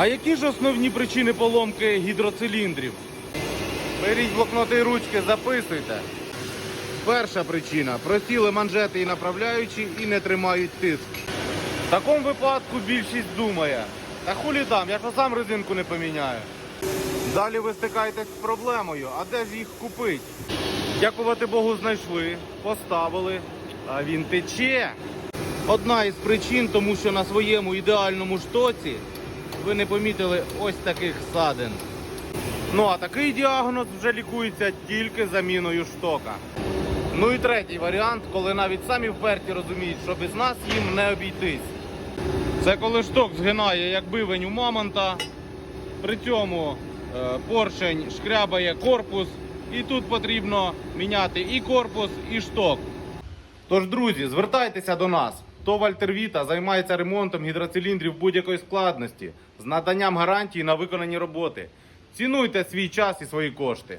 А які ж основні причини поломки гідроциліндрів? Беріть блокноти і ручки, записуйте. Перша причина. Просіли манжети і направляючі і не тримають тиск. В такому випадку більшість думає. Та хулі там, я ж сам резинку не поміняю. Далі ви стикаєтесь з проблемою, а де ж їх купить? Дякувати Богу, знайшли, поставили, а він тече. Одна із причин, тому що на своєму ідеальному штоці ви не помітили ось таких садин. Ну а такий діагноз вже лікується тільки заміною штока. Ну і третій варіант, коли навіть самі вперті розуміють, що без нас їм не обійтись. Це коли шток згинає як бивень у мамонта, при цьому е, поршень шкрябає корпус, і тут потрібно міняти і корпус, і шток. Тож, друзі, звертайтеся до нас. ТОВ Вальтервіта займається ремонтом гідроциліндрів будь-якої складності з наданням гарантії на виконані роботи. Цінуйте свій час і свої кошти.